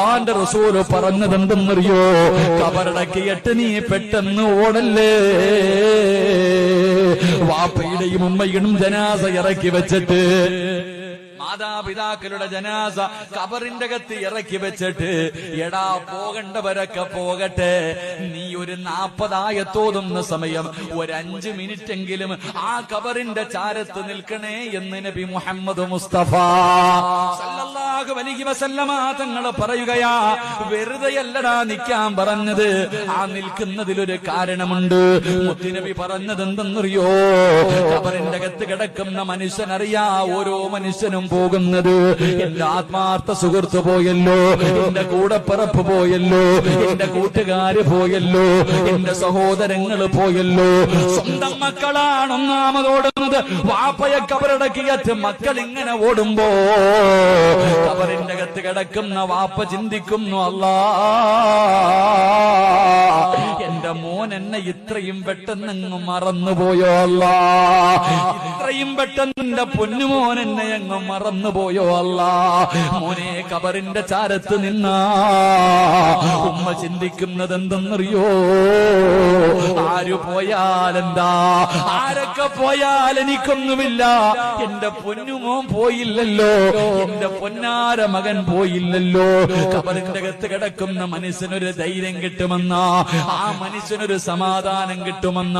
അള്ളാന്റെ റസൂൽ പറഞ്ഞത് എന്തെന്നറിയോ കബറടക്കിയിട്ട് നീ പെട്ടെന്ന് ഓടല്ലേ? വാപ്പയുടെയും ഉമ്മയുടെയും ജനാസ ഇറക്കി വെച്ചിട്ട് മാതാപിതാക്കളുടെ ജനാസ കബറിന്റെ കത്ത് ഇറക്കി വെച്ചിട്ട് എടാ പോകണ്ടവരൊക്കെ പോകട്ടെ. നീ ഒരു നാപ്പതായത്തോതുന്ന സമയം ഒരു അഞ്ച് മിനിറ്റ് എങ്കിലും ആ കബറിന്റെ ചാരത്ത് നിൽക്കണേ എന്ന് നബി മുഹമ്മദ് മുസ്തഫ സല്ലല്ലാഹു അലൈഹി വസല്ലമ തങ്ങൾ പറയുകയാ വെറുതെയല്ലടാ നിൽക്കാൻ പറഞ്ഞത്. ആ നിൽക്കുന്നതിലൊരു കാരണമുണ്ട്. മുത്തുനബി പറഞ്ഞത് എന്തെന്നറിയോ കബറിന്റെ അകത്ത് കിടക്കുന്ന മനുഷ്യനറിയാ ഓരോ മനുഷ്യനും പോകുന്നത്. എന്റെ ആത്മാർത്ഥ സുഹൃത്ത് പോയല്ലോ എന്റെ കൂടപ്പിറപ്പ് പോയല്ലോ എന്റെ കൂട്ടുകാര് പോയല്ലോ എന്റെ സഹോദരങ്ങൾ പോയല്ലോ. സ്വന്തം മക്കളാണ് ഒന്നാമതോടുന്നത്. വാപ്പയെ കബറടക്കിയ മക്കൾ ഇങ്ങനെ ഓടുമ്പോ കിടക്കുന്ന വാപ്പ ചിന്തിക്കുന്നു അല്ലാ എന്റെ മോൻ എന്നെ ഇത്രയും പെട്ടെന്നെങ്ങ് മറന്നുപോയോ അല്ല? ഇത്രയും പെട്ടെന്ന് എന്റെ പൊന്നുമോൻ എന്നെ അങ്ങ് മറന്നുപോയോ അല്ല? മോനെ കബറിന്റെ ചാരത്ത് നിന്ന ഉമ്മ ചിന്തിക്കുന്നത് എന്തെന്നറിയോ ആര് പോയാലെന്താ? ആരൊക്കെ പോയാൽ എനിക്കൊന്നുമില്ല. എന്റെ പൊന്നുമോൻ പോയില്ലല്ലോ. എന്റെ പൊന്നാര മകൻ പോയില്ലല്ലോ. കബറിന്റെ അകത്ത് കിടക്കുന്ന മനുഷ്യനൊരു ധൈര്യം കിട്ടുമെന്ന. ആ മനുഷ്യനൊരു സമാധാനം കിട്ടുമെന്ന.